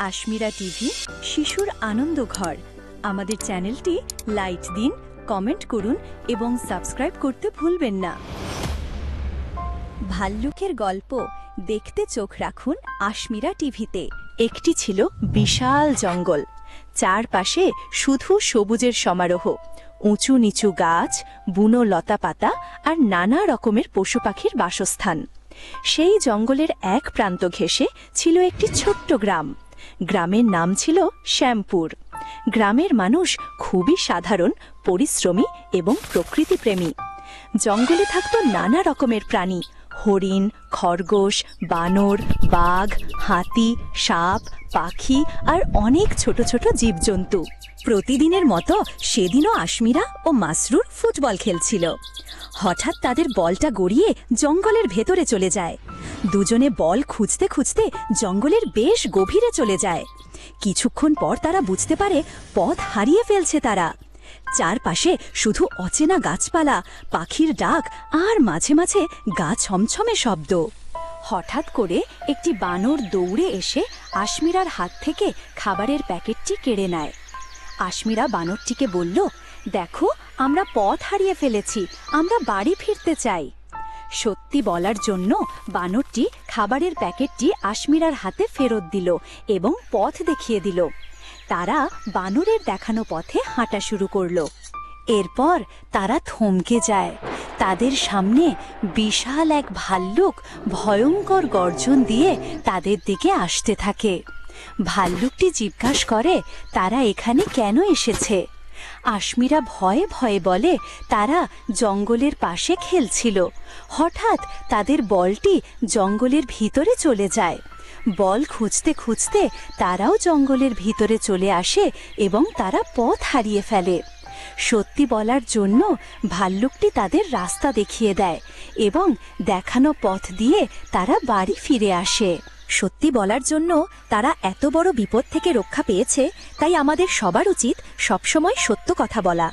আশমিরা TV, শিশুর আনন্দ ঘর। আমাদের চ্যানেলটি লাইক দিন, কমেন্ট করুন এবং সাবস্ক্রাইব করতে ভুলবেন না। ভাল্লুকের গল্প দেখতে চোখ রাখুন আশমিরা টিভিতে। একটি ছিল বিশাল জঙ্গল। চারপাশে শুধু সবুজের সমারোহ। উঁচু নিচু গাছ, বুনো লতাপাতা আর নানা রকমের পশু পাখির বাসস্থান। সেই জঙ্গলের এক প্রান্ত ঘেঁষে ছিল একটি ছোট্ট গ্রাম। গ্রামের নাম ছিল শ্যামপুর। গ্রামের মানুষ খুবই সাধারণ, পরিশ্রমী এবং প্রকৃতিপ্রেমী। জঙ্গলে থাকত নানা রকমের প্রাণী, হরিণ, খরগোশ, বানর, বাঘ, হাতি, সাপ, পাখি আর অনেক ছোট ছোট জীবজন্তু। প্রতিদিনের মতো সেদিনও আশমিরা ও মাসরুর ফুটবল খেলছিল। হঠাৎ তাদের বলটা গড়িয়ে জঙ্গলের ভেতরে চলে যায়। দুজনে বল খুঁজতে খুঁজতে জঙ্গলের বেশ গভীরে চলে যায়। কিছুক্ষণ পর তারা বুঝতে পারে পথ হারিয়ে ফেলছে তারা। চারপাশে শুধু অচেনা গাছপালা, পাখির ডাক আর মাঝে মাঝে গা ছমছমে শব্দ। হঠাৎ করে একটি বানর দৌড়ে এসে আশমিরার হাত থেকে খাবারের প্যাকেটটি কেড়ে নেয়। আশমিরা বানরটিকে বলল, দেখো, আমরা পথ হারিয়ে ফেলেছি, আমরা বাড়ি ফিরতে চাই। সত্যি বলার জন্য বানরটি খাবারের প্যাকেটটি আশমিরার হাতে ফেরত দিল এবং পথ দেখিয়ে দিল। তারা বানরের দেখানো পথে হাঁটা শুরু করল। এরপর তারা থমকে যায়। তাদের সামনে বিশাল এক ভাল্লুক ভয়ঙ্কর গর্জন দিয়ে তাদের দিকে আসতে থাকে। ভাল্লুকটি জিজ্ঞাসা করে, তারা এখানে কেন এসেছে? আশমিরা ভয়ে ভয়ে বলে, তারা জঙ্গলের পাশে খেলছিল। হঠাৎ তাদের বলটি জঙ্গলের ভিতরে চলে যায়। বল খুঁজতে খুঁজতে তারাও জঙ্গলের ভিতরে চলে আসে এবং তারা পথ হারিয়ে ফেলে। সত্যি বলার জন্য ভাল্লুকটি তাদের রাস্তা দেখিয়ে দেয় এবং দেখানো পথ দিয়ে তারা বাড়ি ফিরে আসে। সত্যি বলার জন্য তারা এত বড় বিপদ থেকে রক্ষা পেয়েছে, তাই আমাদের সবার উচিত সবসময় সত্য কথা বলা।